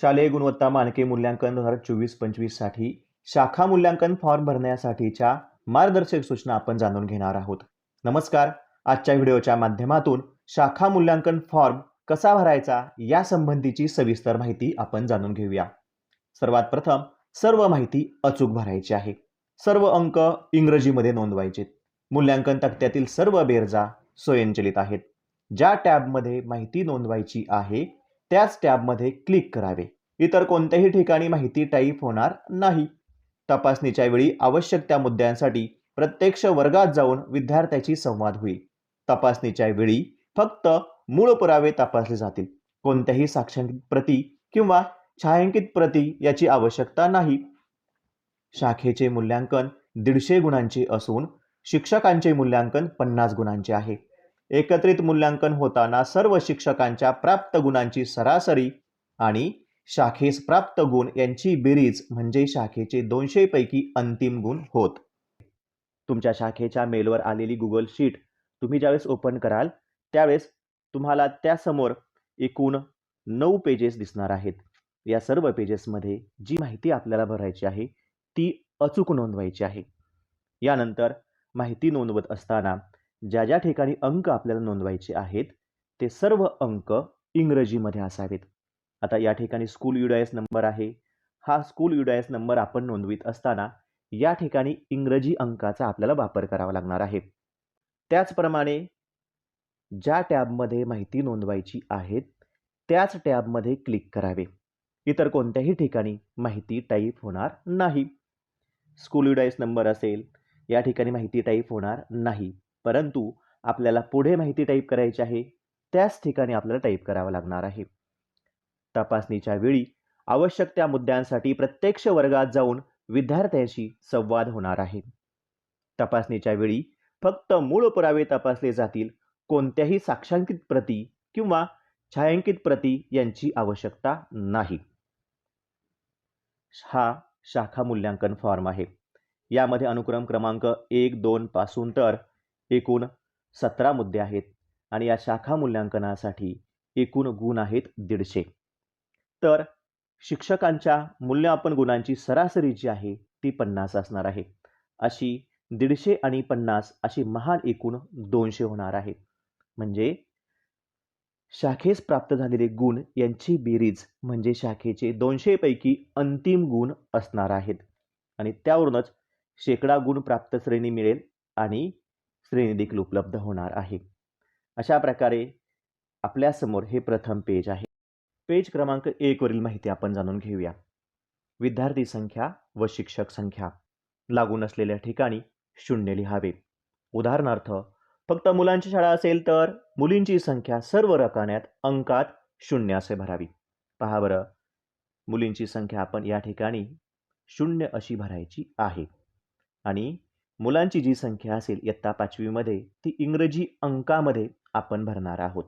शालेय गुणवत्ता मानके मूल्यांकन दोन हजार चोवीस पंचवीससाठी शाखा मूल्यांकन फॉर्म भरण्यासाठीच्या मार्गदर्शक सूचना आपण जाणून घेणार आहोत. नमस्कार. आजच्या व्हिडिओच्या माध्यमातून शाखा मूल्यांकन फॉर्म कसा भरायचा या संबंधीची सविस्तर माहिती आपण जाणून घेऊया. सर्वात प्रथम सर्व माहिती अचूक भरायची आहे. सर्व अंक इंग्रजीमध्ये नोंदवायचे. मूल्यांकन तक्त्यातील सर्व बेरजा स्वयंचलित आहेत. ज्या टॅबमध्ये माहिती नोंदवायची आहे त्याच टॅबमध्ये क्लिक करावे. इतर कोणत्याही ठिकाणी माहिती टाईप होणार नाही. तपासणीच्या वेळी आवश्यक त्या मुद्द्यांसाठी प्रत्यक्ष वर्गात जाऊन विद्यार्थ्याची संवाद होईल. तपासणीच्या वेळी फक्त मूळ पुरावे तपासले जातील. कोणत्याही साक्षांकित प्रती किंवा छायांकित प्रती याची आवश्यकता नाही. शाखेचे मूल्यांकन दीडशे गुणांचे असून शिक्षकांचे मूल्यांकन पन्नास गुणांचे आहे. एकत्रित मूल्यांकन होताना सर्व शिक्षकांच्या प्राप्त गुणांची सरासरी आणि शाखेस प्राप्त गुण यांची बेरीज म्हणजे शाखेचे दोनशे पैकी अंतिम गुण होत. तुमच्या शाखेच्या मेलवर आलेली गुगल शीट तुम्ही ज्यावेळेस ओपन कराल त्यावेळेस तुम्हाला त्यासमोर एकूण नऊ पेजेस दिसणार आहेत. या सर्व पेजेसमध्ये जी माहिती आपल्याला भरायची आहे ती अचूक नोंदवायची आहे. यानंतर माहिती नोंदवत असताना ज्या ज्या ठिकाणी अंक आपल्याला नोंदवायचे आहेत ते सर्व अंक इंग्रजीमध्ये असावेत. आता या ठिकाणी स्कूल युडायस नंबर आहे. हा स्कूल युडायस नंबर आपण नोंदवित असताना या ठिकाणी इंग्रजी अंकाचा आपल्याला वापर करावा लागणार आहे. त्याचप्रमाणे ज्या टॅबमध्ये माहिती नोंदवायची आहे त्याच टॅबमध्ये क्लिक करावे. इतर कोणत्याही ठिकाणी माहिती टाईप होणार नाही. स्कूल युडायस नंबर असेल या ठिकाणी माहिती टाईप होणार नाही. परंतु आपल्याला पुढे माहिती टाईप करायची आहे त्याच ठिकाणी आपल्याला टाईप करावं लागणार आहे. तपासणीच्या वेळी आवश्यक त्या मुद्द्यांसाठी प्रत्यक्ष वर्गात जाऊन विद्यार्थ्यांशी संवाद होणार आहे. तपासणीच्या वेळी फक्त मूळ पुरावे तपासले जातील कोणत्याही साक्षांकित प्रती किंवा छायांकित प्रती यांची आवश्यकता नाही. हा शाखा मूल्यांकन फॉर्म आहे. यामध्ये अनुक्रम क्रमांक एक दोन पासून तर एकूण सतरा मुद्दे आहेत आणि या शाखा मूल्यांकनासाठी एकूण गुण आहेत दीडशे. तर शिक्षकांच्या मूल्यमापन गुणांची सरासरी जी आहे ती पन्नास असणार आहे. अशी दीडशे आणि पन्नास अशी महान एकूण दोनशे होणार आहे. म्हणजे शाखेस प्राप्त झालेले गुण यांची बेरीज म्हणजे शाखेचे दोनशेपैकी अंतिम गुण असणार आहेत. आणि त्यावरूनच शेकडा गुण प्राप्त श्रेणी मिळेल आणि श्रेणी देखील उपलब्ध होणार आहे. अशा प्रकारे आपल्यासमोर हे प्रथम पेज आहे. पेज क्रमांक एकवरील माहिती आपण जाणून घेऊया. विद्यार्थी संख्या व शिक्षक संख्या. लागून असलेल्या ठिकाणी शून्य लिहावे. उदाहरणार्थ फक्त मुलांची शाळा असेल तर मुलींची संख्या सर्व रकान्यात अंकात शून्य असे भरावी. पहा बरं. मुलींची संख्या आपण या ठिकाणी शून्य अशी भरायची आहे. आणि मुलांची जी संख्या असेल इयत्ता पाचवीमध्ये ती इंग्रजी अंकामध्ये आपण भरणार आहोत.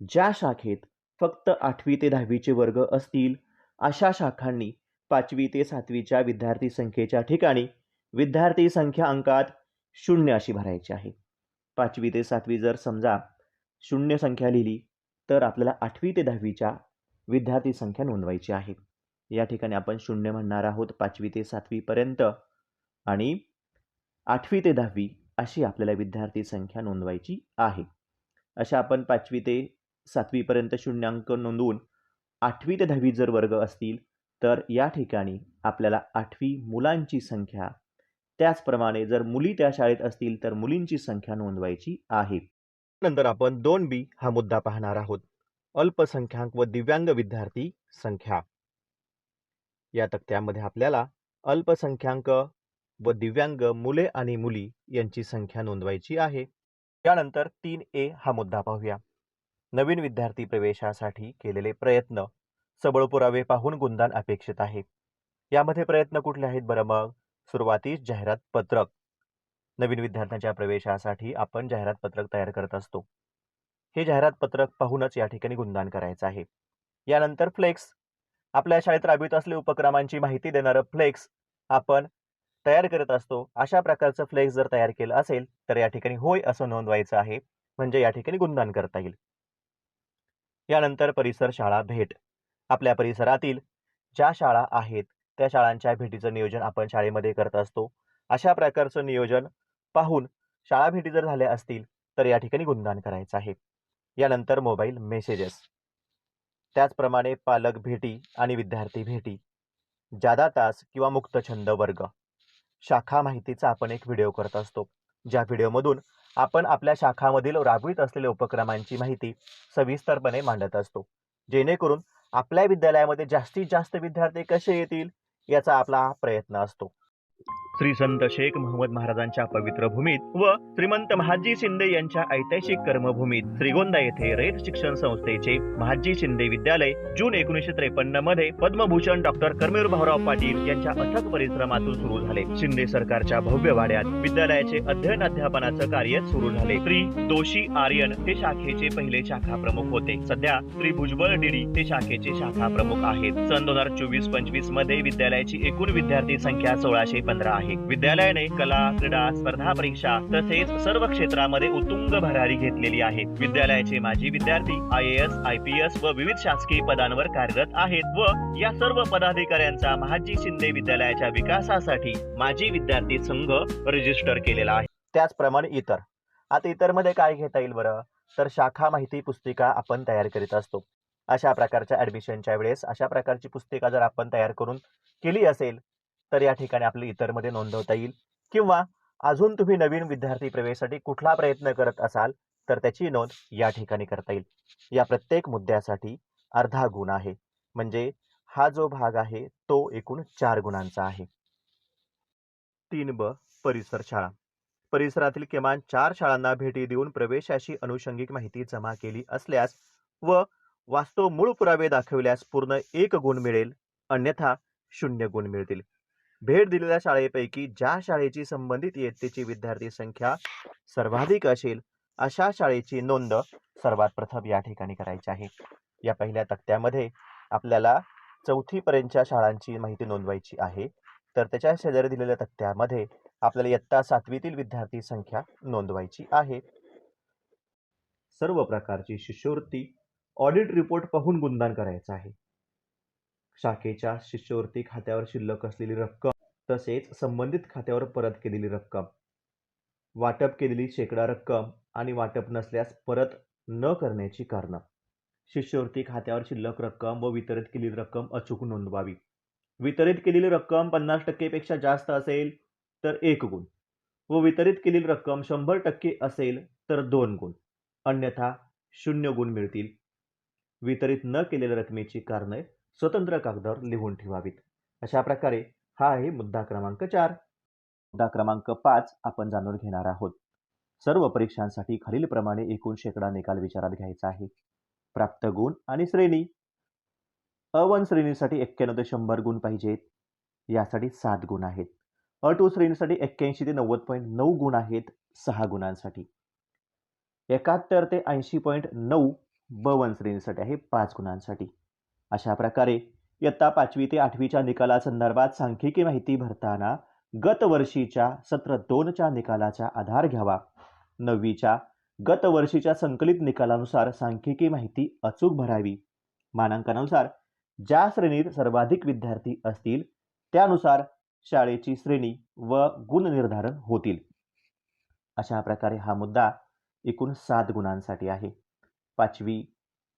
ज्या शाखेत फक्त आठवी ते दहावीचे वर्ग असतील अशा शाखांनी पाचवी ते सातवीच्या विद्यार्थी संख्येच्या ठिकाणी विद्यार्थी संख्या अंकात शून्य अशी भरायची आहे. पाचवी ते सातवी जर समजा शून्य संख्या लिहिली तर आपल्याला आठवी ते दहावीच्या विद्यार्थी संख्या नोंदवायची आहे. या ठिकाणी आपण शून्य म्हणणार आहोत पाचवी ते सातवीपर्यंत आणि आठवी ते दहावी अशी आपल्याला विद्यार्थी संख्या नोंदवायची आहे. अशा आपण पाचवी ते सातवीपर्यंत शून्यांक नोंदवून आठवी ते दहावी जर वर्ग असतील तर या ठिकाणी आपल्याला आठवी मुलांची संख्या त्याचप्रमाणे जर मुली त्या शाळेत असतील तर मुलींची संख्या नोंदवायची आहे. नंतर आपण दोन बी हा मुद्दा पाहणार आहोत. अल्पसंख्याक व दिव्यांग विद्यार्थी संख्या. या तक्त्यामध्ये आपल्याला अल्पसंख्याक व दिव्यांग मुले आणि मुली यांची संख्या नोंदवायची आहे. त्यानंतर तीन ए हा मुद्दा पाहूया. नवीन विद्यार्थी प्रवेशासाठी केलेले प्रयत्न सबळ पुरावे पाहून गुणदान अपेक्षित आहे. यामध्ये प्रयत्न कुठले आहेत बरं मग? सुरुवातीस जाहिरात पत्रक. नवीन विद्यार्थ्यांच्या प्रवेशासाठी आपण जाहिरात पत्रक तयार करत असतो. हे जाहिरात पत्रक पाहूनच या ठिकाणी गुणदान करायचं आहे. यानंतर फ्लेक्स. आपल्या शाळेत राबवित असलेल्या उपक्रमांची माहिती देणारं फ्लेक्स आपण तयार करत असतो अशा प्रकारचं फ्लेक्स जर तयार केलं असेल तर या ठिकाणी होय असं नोंदवायचं आहे. म्हणजे या ठिकाणी गुणदान करता येईल. यानंतर परिसर शाळा भेट. आपल्या परिसरातील ज्या शाळा आहेत त्या शाळांच्या भेटीचं नियोजन आपण शाळेमध्ये करत असतो. अशा प्रकारचं नियोजन पाहून शाळा भेटी जर झाल्या असतील तर या ठिकाणी गुणदान करायचं आहे. यानंतर मोबाईल मेसेजेस. त्याचप्रमाणे पालक भेटी आणि विद्यार्थी भेटी. जादा तास किंवा मुक्त छंद वर्ग. शाखा माहितीचा आपण एक व्हिडिओ करत असतो. ज्या व्हिडिओमधून आपण आपल्या शाखामधील राबवित असलेल्या उपक्रमांची माहिती सविस्तरपणे मांडत असतो. जेणेकरून आपल्या विद्यालयामध्ये जास्तीत जास्त विद्यार्थी कसे येतील याचा आपला प्रयत्न असतो. श्री संत शेख मोहम्मद महाराजांच्या पवित्र भूमीत व श्रीमंत महाजी शिंदे यांच्या ऐतिहासिक कर्मभूमीत श्रीगोंदा येथे रयत शिक्षण संस्थेचे महाजी शिंदे विद्यालय जून एकोणीसशे त्रेपन्नमध्ये पद्मभूषण डॉक्टर कर्मेर भाऊराव पाटील यांच्या अथक परिश्रमातून सुरू झाले. शिंदे सरकारच्या भव्य वाड्यात विद्यालयाचे अध्ययन अध्यापनाचं कार्य सुरू झाले. श्री दोषी आर्यन हे शाखेचे पहिले शाखा प्रमुख होते. सध्या श्री भुजबळ डीडी हे शाखेचे शाखा प्रमुख आहेत. सन दोन हजार चोवीस पंचवीसमध्ये विद्यालयाची एकूण विद्यार्थी संख्या सोळाशे पंधरा आहे. विद्यालयाने कला क्रीडा स्पर्धा परीक्षा तसेच सर्व क्षेत्रामध्ये उत्तुंग भरारी घेतलेली आहे. विद्यालयाचे माजी विद्यार्थी I S I P S व विविध शासकीय पदांवर कार्यरत आहेत व या सर्व पदाधिकाऱ्यांचा महाजी शिंदे विद्यालयाच्या विकासासाठी माजी विद्यार्थी संघ रजिस्टर केलेला आहे. त्याचप्रमाणे इतर. आता इतरमध्ये काय घेता येईल बरं? तर शाखा माहिती पुस्तिका आपण तयार करीत असतो. अशा प्रकारच्या ऍडमिशनच्या वेळेस अशा प्रकारची पुस्तिका जर आपण तयार करून केली असेल तर या ठिकाणी आपले इतरमध्ये नोंदवता येईल. किंवा अजून तुम्ही नवीन विद्यार्थी प्रवेशासाठी कुठला प्रयत्न करत असाल तर त्याची नोंद या ठिकाणी करता येईल. या प्रत्येक मुद्द्यासाठी अर्धा गुण आहे. म्हणजे हा जो भाग आहे तो एकूण चार गुणांचा आहे. तीन ब परिसर शाळा. परिसरातील किमान चार शाळांना भेटी देऊन प्रवेशाशी अनुषंगिक माहिती जमा केली असल्यास व वास्तव मूळ पुरावे दाखविल्यास पूर्ण एक गुण मिळेल अन्यथा शून्य गुण मिळतील. भेट दिलेल्या शाळेपैकी ज्या शाळेची संबंधित इयत्तेची विद्यार्थी संख्या सर्वाधिक असेल अशा शाळेची नोंद सर्वात प्रथम या ठिकाणी करायची आहे. या पहिल्या तक्त्यामध्ये आपल्याला चौथीपर्यंतच्या शाळांची माहिती नोंदवायची आहे. तर त्याच्या शेजारी दिलेल्या तक्त्यामध्ये आपल्याला इयत्ता सातवीतील विद्यार्थी संख्या नोंदवायची आहे. सर्व प्रकारची शिष्यवृत्ती ऑडिट रिपोर्ट पाहून गुणदान करायचं आहे. शाखेच्या शिष्यवृत्ती खात्यावर शिल्लक असलेली रक्कम तसेच संबंधित खात्यावर परत केलेली रक्कम. वाटप केलेली शेकडा रक्कम आणि वाटप नसल्यास परत न करण्याची कारणं. शिष्यवृत्ती खात्यावर शिल्लक रक्कम व वितरित केलेली रक्कम अचूक नोंदवावी. वितरित केलेली रक्कम पन्नास टक्केपेक्षा जास्त असेल तर एक गुण. व वितरित केलेली रक्कम शंभर टक्के असेल तर दोन गुण. अन्यथा शून्य गुण मिळतील. वितरित न केलेल्या रकमेची कारणे स्वतंत्र कागदावर लिहून ठेवावीत. अशा प्रकारे हा आहे मुद्दा क्रमांक चार. मुद्दा क्रमांक पाच आपण जाणून घेणार आहोत. सर्व परीक्षांसाठी खालीलप्रमाणे एकूण शेकडा निकाल विचारात घ्यायचा आहे. प्राप्त गुण आणि श्रेणी. अ वन श्रेणीसाठी एक्क्याण्णव ते शंभर गुण पाहिजेत. यासाठी सात गुण आहेत. अ टू श्रेणीसाठी एक्क्याऐंशी ते नव्वद पॉईंट नऊ गुण आहेत सहा गुणांसाठी. एकाहत्तर ते ऐंशी पॉईंट नऊ ब वन श्रेणीसाठी आहे पाच गुणांसाठी. अशा प्रकारे इयत्ता पाचवी ते आठवीच्या निकालासंदर्भात सांख्यिकी माहिती भरताना गत वर्षीच्या सत्र दोनच्या निकालाचा आधार घ्यावा. नववीच्या गत वर्षीच्या संकलित निकालानुसार सांख्यिकी माहिती अचूक भरावी. मानांकनानुसार ज्या श्रेणीत सर्वाधिक विद्यार्थी असतील त्यानुसार शाळेची श्रेणी व गुण निर्धारण होतील. अशा प्रकारे हा मुद्दा एकूण सात गुणांसाठी आहे. पाचवी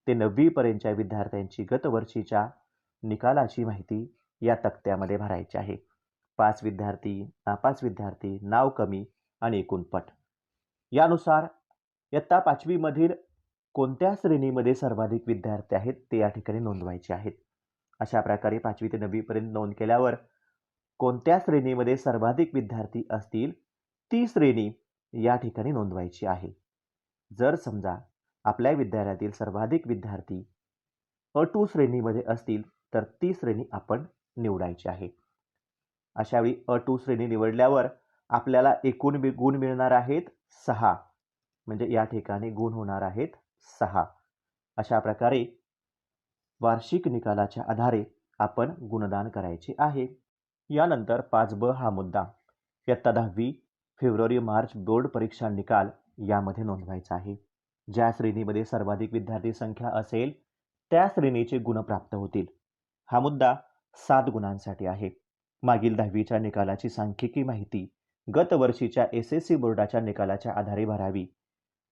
ते नववीपर्यंतच्या विद्यार्थ्यांची गतवर्षीच्या निकालाची माहिती या तक्त्यामध्ये भरायची आहे. पाच विद्यार्थी नापास विद्यार्थी नाव कमी आणि एकूण पट. यानुसार इयत्ता पाचवीमधील कोणत्या श्रेणीमध्ये सर्वाधिक विद्यार्थी आहेत ते या ठिकाणी नोंदवायचे आहेत. अशा प्रकारे पाचवी ते नववीपर्यंत नोंद केल्यावर कोणत्या श्रेणीमध्ये सर्वाधिक विद्यार्थी असतील ती श्रेणी या ठिकाणी नोंदवायची आहे. जर समजा आपल्या विद्यालयातील सर्वाधिक विद्यार्थी अ टू श्रेणीमध्ये असतील तर ती श्रेणी आपण निवडायची आहे. अशावेळी अ टू श्रेणी निवडल्यावर आपल्याला एकूण बी- गुण मिळणार आहेत सहा. म्हणजे या ठिकाणी गुण होणार आहेत सहा. अशा प्रकारे वार्षिक निकालाच्या आधारे आपण गुणदान करायचे आहे. यानंतर पाच ब हा मुद्दा. इयत्ता दहावी फेब्रुवारी मार्च बोर्ड परीक्षा निकाल यामध्ये नोंदवायचा आहे. ज्या श्रेणीमध्ये सर्वाधिक विद्यार्थी संख्या असेल त्या श्रेणीचे गुण प्राप्त होतील. हा मुद्दा सात गुणांसाठी आहे. मागील दहावीच्या निकालाची सांख्यिकी माहिती गतवर्षीच्या एस एस सी बोर्डाच्या निकालाच्या आधारे भरावी.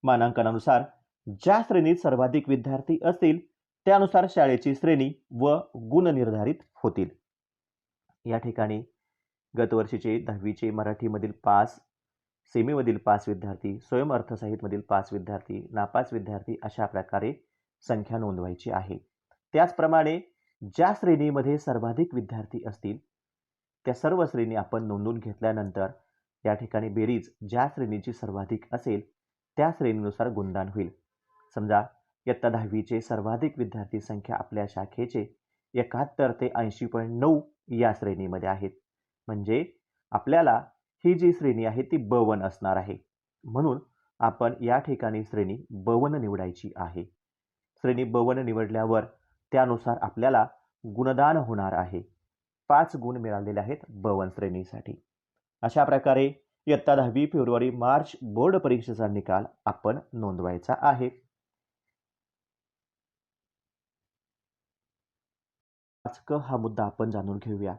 मानांकनानुसार ज्या श्रेणीत सर्वाधिक विद्यार्थी असतील त्यानुसार शाळेची श्रेणी व गुण निर्धारित होतील. या ठिकाणी गतवर्षीचे दहावीचे मराठीमधील पाच सेमीमधील पाच विद्यार्थी स्वयं अर्थसाहितमधील पाच विद्यार्थी नापास विद्यार्थी अशा प्रकारे संख्या नोंदवायची आहे. त्याचप्रमाणे ज्या श्रेणीमध्ये सर्वाधिक विद्यार्थी असतील त्या सर्व श्रेणी आपण नोंदवून घेतल्यानंतर या ठिकाणी बेरीज ज्या श्रेणीची सर्वाधिक असेल त्या श्रेणीनुसार गुणदान होईल. समजा इयत्ता दहावीचे सर्वाधिक विद्यार्थी संख्या आपल्या शाखेचे एकाहत्तर ते ऐंशी पॉईंट नऊ या श्रेणीमध्ये आहेत. म्हणजे आपल्याला ही जी श्रेणी आहे ती ब वन असणार आहे. म्हणून आपण या ठिकाणी श्रेणी ब वन निवडायची आहे. श्रेणी ब वन निवडल्यावर त्यानुसार आपल्याला गुणदान होणार आहे. पाच गुण मिळालेले आहेत ब वन श्रेणीसाठी. अशा प्रकारे इयत्ता दहावी फेब्रुवारी मार्च बोर्ड परीक्षेचा निकाल आपण नोंदवायचा आहे. पाचकं हा मुद्दा आपण जाणून घेऊया.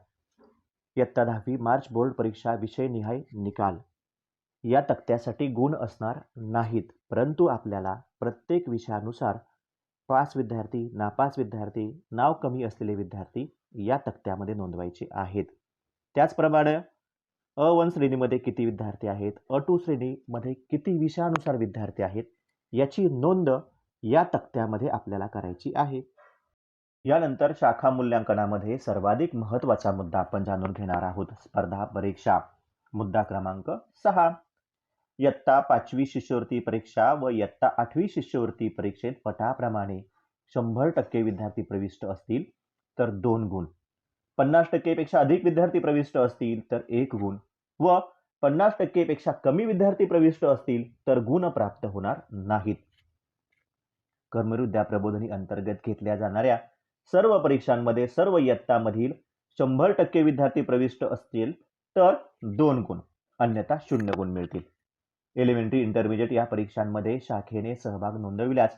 इयत्ता दहावी मार्च बोर्ड परीक्षा विषयनिहाय निकाल. या तक्त्यासाठी गुण असणार नाहीत परंतु आपल्याला प्रत्येक विषयानुसार पास विद्यार्थी नापास विद्यार्थी नाव कमी असलेले विद्यार्थी या तक्त्यामध्ये नोंदवायचे आहेत. त्याचप्रमाणे अ वन श्रेणीमध्ये किती विद्यार्थी आहेत अ टू श्रेणीमध्ये किती विषयानुसार विद्यार्थी आहेत याची नोंद या तक्त्यामध्ये आपल्याला करायची आहे. यानंतर शाखा मूल्यांकनामध्ये सर्वाधिक महत्त्वाचा मुद्दा आपण जाणून घेणार आहोत. स्पर्धा परीक्षा. मुद्दा क्रमांक सहा. इयत्ता पाचवी शिष्यवृत्ती परीक्षा व इयत्ता आठवी शिष्यवृत्ती परीक्षेत पटाप्रमाणे शंभर टक्के विद्यार्थी प्रविष्ट असतील तर दोन गुण. पन्नास टक्केपेक्षा अधिक विद्यार्थी प्रविष्ट असतील तर एक गुण व पन्नास टक्केपेक्षा कमी विद्यार्थी प्रविष्ट असतील तर गुण प्राप्त होणार नाहीत. कर्मविद्या प्रबोधनी अंतर्गत घेतल्या जाणाऱ्या सर्व परीक्षांमध्ये सर्व इयत्तामधील शंभर टक्के विद्यार्थी प्रविष्ट असतील तर दोन गुण अन्यथा शून्य गुण मिळतील. एलिमेंटरी इंटरमिजिएट या परीक्षांमध्ये शाखेने सहभाग नोंदविल्यास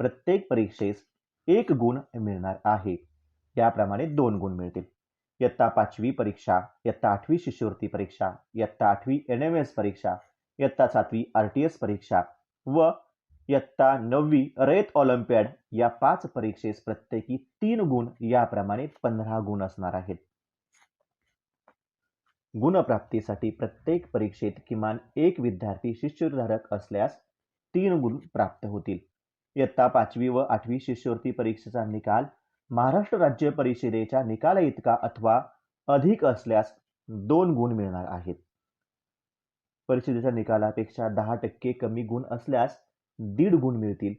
प्रत्येक परीक्षेस एक गुण मिळणार आहे. याप्रमाणे दोन गुण मिळतील. इयत्ता पाचवी परीक्षा इयत्ता आठवी शिष्यवृत्ती परीक्षा इयत्ता आठवी एन एम एस परीक्षा इयत्ता सातवी आर टी एस परीक्षा व इयत्ता नववी रयत ऑलिम्पियाड या पाच परीक्षेस प्रत्येकी तीन गुण याप्रमाणे पंधरा गुण असणार आहेत. गुणप्राप्तीसाठी प्रत्येक परीक्षेत किमान एक विद्यार्थी शिष्यधारक असल्यास तीन गुण प्राप्त होतील. इयत्ता पाचवी व आठवी शिष्यवृत्ती परीक्षेचा निकाल महाराष्ट्र राज्य परिषदेच्या निकाला इतका अथवा अधिक असल्यास दोन गुण मिळणार आहेत. परिषदेच्या निकालापेक्षा दहा टक्के कमी गुण असल्यास दीड गुण मिळतील.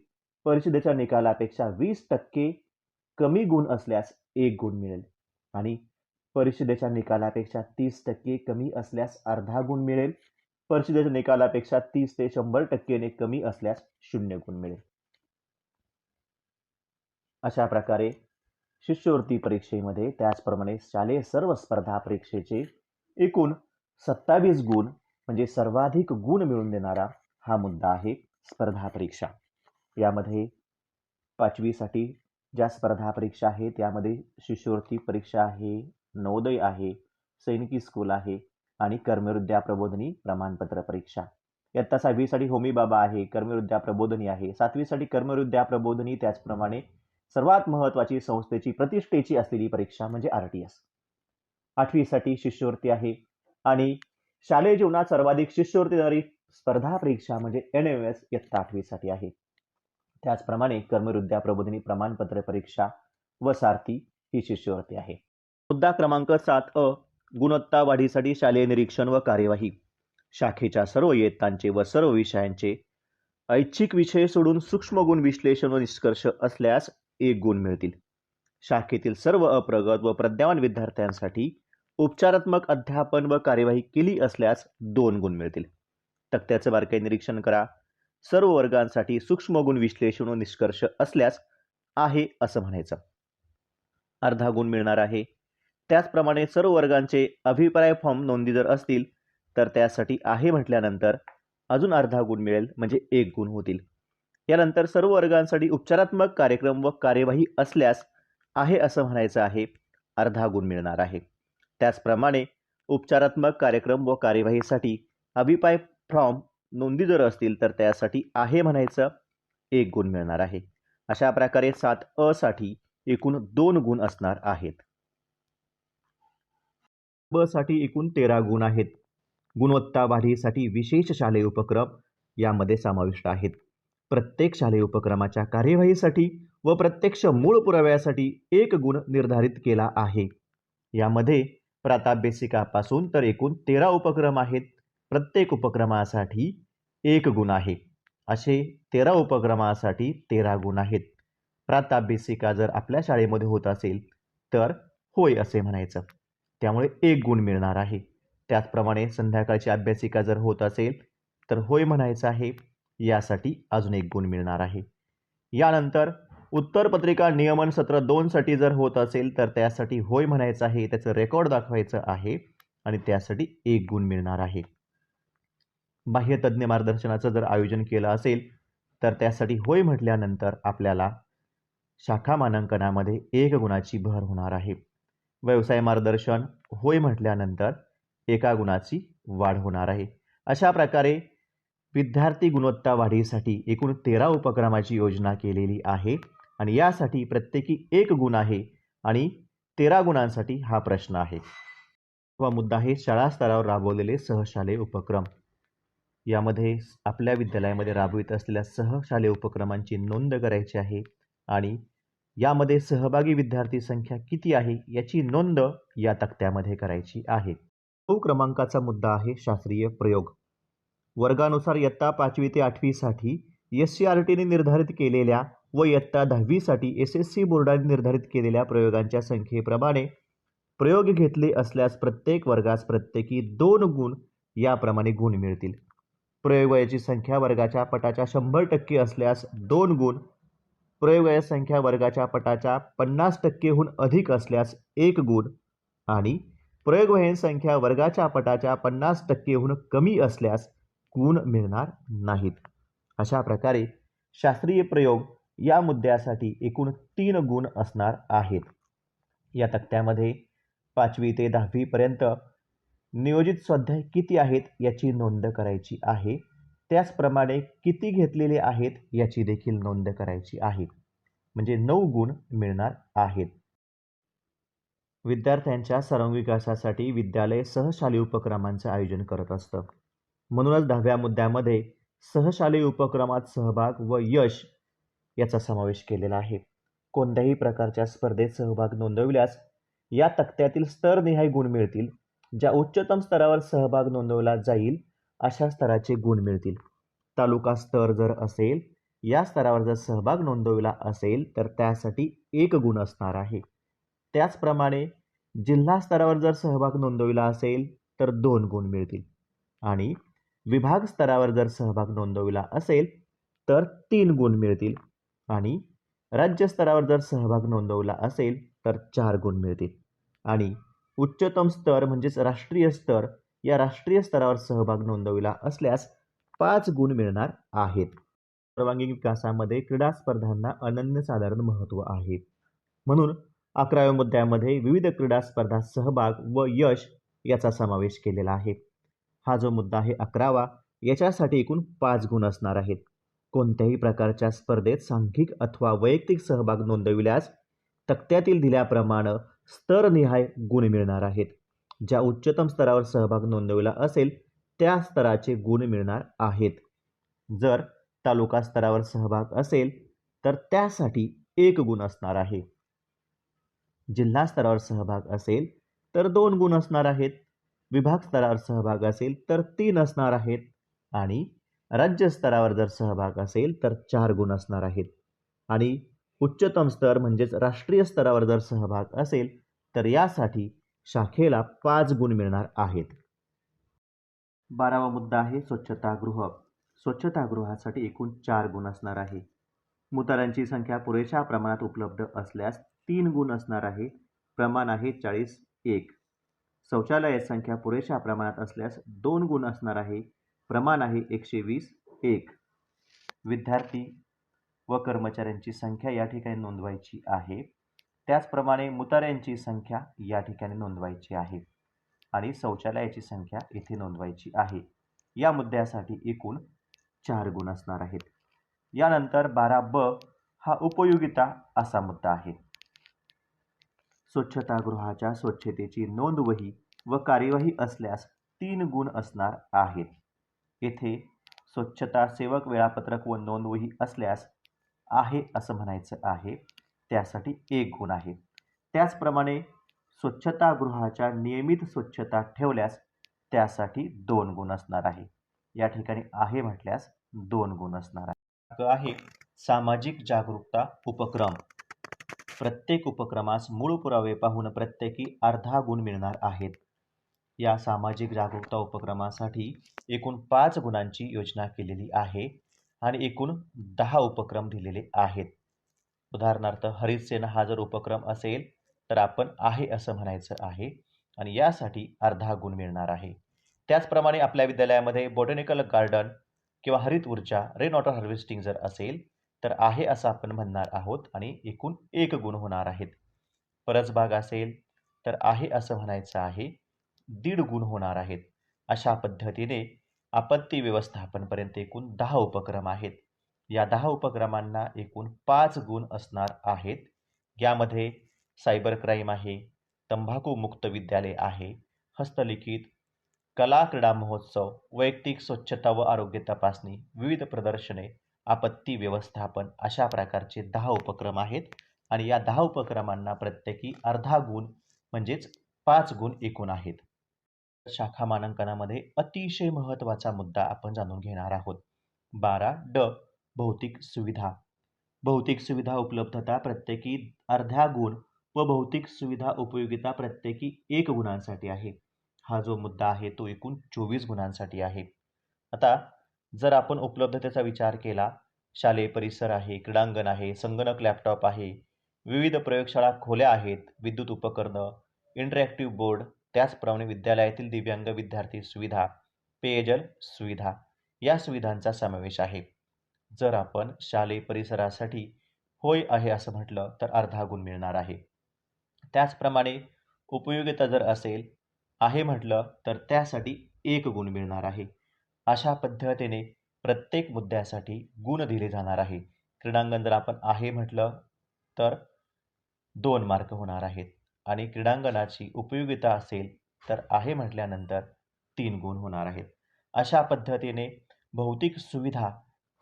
परिषदेच्या निकालापेक्षा वीस टक्के कमी गुण असल्यास एक गुण मिळेल. आणि परिषदेच्या निकालापेक्षा तीस टक्के कमी असल्यास अर्धा गुण मिळेल. परिषदेच्या निकालापेक्षा तीस ते शंभर टक्केने कमी असल्यास शून्य गुण मिळेल. अशा प्रकारे शिष्यवृत्ती परीक्षेमध्ये त्याचप्रमाणे शालेय सर्व स्पर्धा परीक्षेचे एकूण सत्तावीस गुण म्हणजे सर्वाधिक गुण मिळवून देणारा हा मुद्दा आहे. स्पर्धा परीक्षा. यामध्ये पाचवीसाठी ज्या स्पर्धा परीक्षा आहे त्यामध्ये शिष्यवृत्ती परीक्षा आहे नवोदय आहे सैनिकी स्कूल आहे आणि कर्मविद्या प्रबोधनी प्रमाणपत्र परीक्षा. इयत्ता सहावीसाठी होमी बाबा आहे कर्मविद्या प्रबोधनी आहे. सातवीसाठी कर्मविद्या प्रबोधनी त्याचप्रमाणे सर्वात महत्त्वाची संस्थेची प्रतिष्ठेची असलेली परीक्षा म्हणजे आर टी एस. आठवीसाठी शिष्यवृत्ती आहे आणि शालेय जीवनात सर्वाधिक शिष्यवृत्ती देणारी स्पर्धा परीक्षा म्हणजे एन एम एस इयत्ता आठवीसाठी आहे. त्याचप्रमाणे कर्मविद्या प्रबोधिनी प्रमाणपत्र परीक्षा व सारथी ही शिष्यवृत्ती आहे. मुद्दा क्रमांक सात अ गुणवत्ता वाढीसाठी शालेय निरीक्षण व कार्यवाही. शाखेच्या सर्व इयत्तांचे व सर्व विषयांचे ऐच्छिक विषय सोडून सूक्ष्म गुण विश्लेषण व निष्कर्ष असल्यास एक गुण मिळतील. शाखेतील सर्व अप्रगत व प्रज्ञावान विद्यार्थ्यांसाठी उपचारात्मक अध्यापन व कार्यवाही केली असल्यास दोन गुण मिळतील. तक्त्याचं बारकाई निरीक्षण करा. सर्व वर्गांसाठी सूक्ष्मगुण विश्लेषण व निष्कर्ष असल्यास आहे असं म्हणायचं. अर्धा गुण मिळणार आहे. त्याचप्रमाणे सर्व वर्गांचे अभिप्राय फॉर्म नोंदी जर असतील तर त्यासाठी आहे म्हटल्यानंतर अजून अर्धा गुण मिळेल म्हणजे एक गुण होतील. यानंतर सर्व वर्गांसाठी उपचारात्मक कार्यक्रम व कार्यवाही असल्यास आहे असं म्हणायचं आहे अर्धा गुण मिळणार आहे. त्याचप्रमाणे उपचारात्मक कार्यक्रम व कार्यवाहीसाठी अभिप्राय फॉर्म नोंदी जर असतील तर त्यासाठी आहे म्हणायचं एक गुण मिळणार आहे. अशा प्रकारे सात अ साठी एकूण दोन गुण असणार आहेत. ब साठी एकूण तेरा गुण आहेत. गुणवत्ता वाढीसाठी विशेष शालेय उपक्रम यामध्ये समाविष्ट आहेत. प्रत्येक शालेय उपक्रमाच्या कार्यवाहीसाठी व प्रत्यक्ष मूळ पुराव्यासाठी एक गुण निर्धारित केला आहे. यामध्ये प्राताभ्यासिकापासून तर एकूण तेरा उपक्रम आहेत. प्रत्येक उपक्रमासाठी एक गुण आहे. असे तेरा उपक्रमासाठी तेरा गुण आहेत. प्राताभ्यासिका जर आपल्या शाळेमध्ये होत असेल तर होय असे म्हणायचं. त्यामुळे एक गुण मिळणार आहे. त्याचप्रमाणे संध्याकाळची अभ्यासिका जर होत असेल तर होय म्हणायचं आहे. यासाठी अजून एक गुण मिळणार आहे. यानंतर उत्तरपत्रिका नियमन सत्र दोनसाठी जर होत असेल तर त्यासाठी होय म्हणायचं आहे त्याचं रेकॉर्ड दाखवायचं आहे आणि त्यासाठी एक गुण मिळणार आहे. बाह्यतज्ज्ञ मार्गदर्शनाचं जर आयोजन केलं असेल तर त्यासाठी होय म्हटल्यानंतर आपल्याला शाखा मानांकनामध्ये एक गुणाची भर होणार आहे. व्यवसाय मार्गदर्शन होय म्हटल्यानंतर एका गुणाची वाढ होणार आहे. अशा प्रकारे विद्यार्थी गुणवत्ता वाढीसाठी एकूण तेरा उपक्रमाची योजना केलेली आहे आणि यासाठी प्रत्येकी एक गुण आहे आणि तेरा गुणांसाठी हा प्रश्न आहे. व मुद्दा आहे शाळा स्तरावर राबवलेले सहशालेय उपक्रम. यामध्ये आपल्या विद्यालयामध्ये राबवित असलेल्या सहशालेय उपक्रमांची नोंद करायची आहे आणि यामध्ये सहभागी विद्यार्थी संख्या किती आहे याची नोंद या तक्त्यामध्ये करायची आहे. तो क्रमांकाचा मुद्दा आहे शास्त्रीय प्रयोग. वर्गानुसार इयत्ता पाचवी ते आठवीसाठी एस सी आर टीने निर्धारित केलेल्या व इयत्ता दहावीसाठी एस एस सी बोर्डाने निर्धारित केलेल्या प्रयोगांच्या संख्येप्रमाणे प्रयोग घेतले असल्यास प्रत्येक वर्गास प्रत्येकी दोन गुण याप्रमाणे गुण मिळतील. प्रयोगवयाची संख्या वर्गाच्या पटाच्या शंभर टक्के असल्यास दोन गुण प्रयोगवय संख्या वर्गाच्या पटाच्या पन्नास टक्केहून अधिक असल्यास एक गुण आणि प्रयोगवयीन संख्या वर्गाच्या पटाच्या पन्नास टक्केहून कमी असल्यास गुण मिळणार नाहीत. अशा प्रकारे शास्त्रीय प्रयोग या मुद्द्यासाठी एकूण तीन गुण असणार आहेत. या तक्त्यामध्ये पाचवी ते दहावीपर्यंत नियोजित स्वाध्याय किती आहेत याची नोंद करायची आहे. त्याचप्रमाणे किती घेतलेले आहेत याची देखील नोंद करायची आहे. म्हणजे नऊ गुण मिळणार आहेत. विद्यार्थ्यांच्या सर्वविकासासाठी विकासासाठी विद्यालय सहशालेय उपक्रमांचं आयोजन करत असतं. म्हणूनच दहाव्या मुद्द्यामध्ये सहशालेय उपक्रमात सहभाग व यश याचा समावेश केलेला आहे. कोणत्याही प्रकारच्या स्पर्धेत सहभाग नोंदविल्यास या तक्त्यातील स्तरनिहाय गुण मिळतील ज्या उच्चतम स्तरावर सहभाग नोंदवला जाईल अशा स्तराचे गुण मिळतील. तालुका स्तर जर असेल या स्तरावर जर सहभाग नोंदवला असेल तर त्यासाठी एक गुण असणार आहे. त्याचप्रमाणे जिल्हा स्तरावर जर सहभाग नोंदविला असेल तर दोन गुण मिळतील. आणि विभाग स्तरावर जर सहभाग नोंदविला असेल तर तीन गुण मिळतील. आणि राज्य स्तरावर जर सहभाग नोंदवला असेल तर चार गुण मिळतील. आणि उच्चतम स्तर म्हणजेच राष्ट्रीय स्तर या राष्ट्रीय स्तरावर सहभाग नोंदविला असल्यास पाच गुण मिळणार आहेत. सर्वांगीण विकासामध्ये क्रीडा स्पर्धांना अनन्यसाधारण महत्त्व आहे. म्हणून अकराव्या मुद्द्यामध्ये विविध क्रीडा स्पर्धा सहभाग व यश याचा समावेश केलेला आहे. हा जो मुद्दा आहे अकरावा याच्यासाठी एकूण पाच गुण असणार आहेत. कोणत्याही प्रकारच्या स्पर्धेत सांघिक अथवा वैयक्तिक सहभाग नोंदविल्यास तक्त्यातील दिल्याप्रमाणे स्तरनिहाय गुण मिळणार आहेत. ज्या उच्चतम स्तरावर सहभाग नोंदविला असेल त्या स्तराचे गुण मिळणार आहेत. जर तालुका स्तरावर सहभाग असेल तर त्यासाठी एक गुण असणार आहे. जिल्हा स्तरावर सहभाग असेल तर दोन गुण असणार आहेत. विभाग स्तरावर सहभाग असेल तर तीन असणार आहेत. आणि राज्य स्तरावर जर सहभाग असेल तर चार गुण असणार आहेत. आणि उच्चतम स्तर म्हणजेच राष्ट्रीय स्तरावर जर सहभाग असेल तर यासाठी शाखेला पाच गुण मिळणार आहेत. बारावा मुद्दा आहे स्वच्छतागृह. स्वच्छतागृहासाठी एकूण चार गुण असणार आहे. मुतारांची संख्या पुरेशा प्रमाणात उपलब्ध असल्यास तीन गुण असणार आहे. प्रमाण आहे चाळीस एक. शौचालयाची संख्या पुरेशा प्रमाणात असल्यास दोन गुण असणार आहे. प्रमाण आहे एकशे वीस एक. विद्यार्थी व कर्मचाऱ्यांची संख्या या ठिकाणी नोंदवायची आहे. त्याचप्रमाणे मुताऱ्यांची संख्या या ठिकाणी नोंदवायची आहे आणि शौचालयाची संख्या येथे नोंदवायची आहे. या मुद्द्यासाठी एकूण चार गुण असणार आहेत. यानंतर बारा ब हा उपयोगिता असा मुद्दा आहे. स्वच्छतागृहाच्या स्वच्छतेची नोंदवही व कार्यवाही असल्यास तीन गुण असणार आहेत. येथे स्वच्छता सेवक वेळापत्रक व नोंदवही असल्यास आहे असं म्हणायचं आहे त्यासाठी एक गुण आहे. त्याचप्रमाणे स्वच्छतागृहाच्या नियमित स्वच्छता ठेवल्यास त्यासाठी दोन गुण असणार आहे. या ठिकाणी आहे म्हटल्यास दोन गुण असणार आहे. आहे सामाजिक जागरूकता उपक्रम. प्रत्येक उपक्रमास मूळ पुरावे पाहून प्रत्येकी अर्धा गुण मिळणार आहेत. या सामाजिक जागरूकता उपक्रमासाठी एकूण पाच गुणांची योजना केलेली आहे. आणि एकूण दहा उपक्रम दिलेले आहेत. उदाहरणार्थ हरित सेना हा जर उपक्रम असेल तर आपण आहे असं म्हणायचं आहे आणि यासाठी अर्धा गुण मिळणार आहे. त्याचप्रमाणे आपल्या विद्यालयामध्ये बॉटॅनिकल गार्डन किंवा हरित ऊर्जा रेन वॉटर हार्वेस्टिंग जर असेल तर आहे असं आपण म्हणणार आहोत आणि एकूण एक गुण होणार आहेत. परसबाग असेल तर आहे असं म्हणायचं आहे दीड गुण होणार आहेत. अशा पद्धतीने आपत्ती व्यवस्थापनपर्यंत एकूण दहा उपक्रम आहेत. या दहा उपक्रमांना एकूण पाच गुण असणार आहेत. यामध्ये सायबर क्राईम आहे तंबाखू मुक्त विद्यालय आहे हस्तलिखित कला क्रीडा महोत्सव वैयक्तिक स्वच्छता व आरोग्य तपासणी विविध प्रदर्शने आपत्ती व्यवस्थापन अशा प्रकारचे दहा उपक्रम आहेत. आणि या दहा उपक्रमांना प्रत्येकी अर्धा गुण म्हणजेच पाच गुण एकूण आहेत. शाखा मानांकनामध्ये अतिशय महत्त्वाचा मुद्दा आपण जाणून घेणार आहोत. बारा ड भौतिक सुविधा. भौतिक सुविधा उपलब्धता प्रत्येकी अर्ध्या गुण व भौतिक सुविधा उपयोगिता प्रत्येकी एक गुणांसाठी आहे. हा जो मुद्दा आहे तो एकूण चोवीस गुणांसाठी आहे. आता जर आपण उपलब्धतेचा विचार केला शालेय परिसर आहे क्रीडांगण आहे संगणक लॅपटॉप आहे विविध प्रयोगशाळा खोल्या आहेत विद्युत उपकरणं इंटरॅक्टिव्ह बोर्ड त्याचप्रमाणे विद्यालयातील दिव्यांग विद्यार्थी सुविधा पेयजल सुविधा या सुविधांचा समावेश आहे. जर आपण शालेय परिसरासाठी होय आहे असं म्हटलं तर अर्धा गुण मिळणार आहे. त्याचप्रमाणे उपयोगिता जर असेल आहे म्हटलं तर त्यासाठी एक गुण मिळणार आहे. अशा पद्धतीने प्रत्येक मुद्द्यासाठी गुण दिले जाणार आहे. क्रीडांगण जर आपण आहे म्हटलं तर दोन मार्क होणार आहेत. आणि क्रीडांगणाची उपयोगिता असेल तर आहे म्हटल्यानंतर तीन गुण होणार आहेत. अशा पद्धतीने भौतिक सुविधा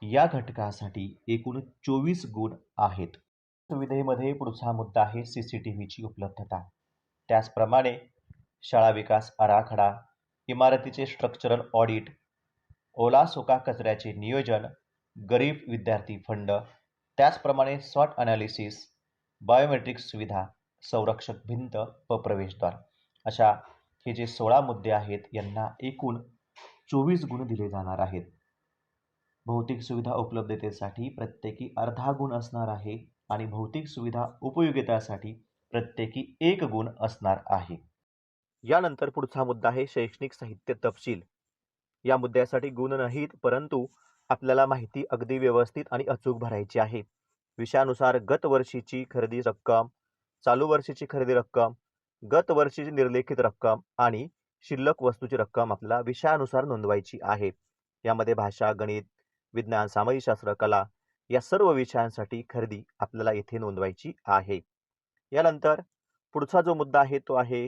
या घटकासाठी एकूण चोवीस गुण आहेत. सुविधेमध्ये पुढचा मुद्दा आहे सी सी टी व्हीची उपलब्धता. त्याचप्रमाणे शाळा विकास आराखडा इमारतीचे स्ट्रक्चरल ऑडिट ओला सुका कचऱ्याचे नियोजन गरीब विद्यार्थी फंड त्याचप्रमाणे स्वॉट अनालिसिस बायोमेट्रिक सुविधा संरक्षक भिंत व प्रवेशद्वार. अशा हे जे सोळा मुद्दे आहेत यांना एकूण चोवीस गुण दिले जाणार आहेत. भौतिक सुविधा उपलब्धतेसाठी प्रत्येकी अर्धा गुण असणार आहे आणि भौतिक सुविधा उपयोगितासाठी प्रत्येकी एक गुण असणार आहे. यानंतर पुढचा मुद्दा आहे शैक्षणिक साहित्य तपशील. या मुद्द्यासाठी गुण नाहीत परंतु आपल्याला माहिती अगदी व्यवस्थित आणि अचूक भरायची आहे. विषयानुसार गतवर्षीची खरेदी रक्कम चालू वर्षीची खरेदी रक्कम गत वर्षीची निर्लेखित रक्कम आणि शिल्लक वस्तूची रक्कम आपल्याला विषयानुसार नोंदवायची आहे. यामध्ये भाषा गणित विज्ञान सामाजिकशास्त्र कला या सर्व विषयांसाठी खरेदी आपल्याला येथे नोंदवायची आहे. यानंतर पुढचा जो मुद्दा आहे तो आहे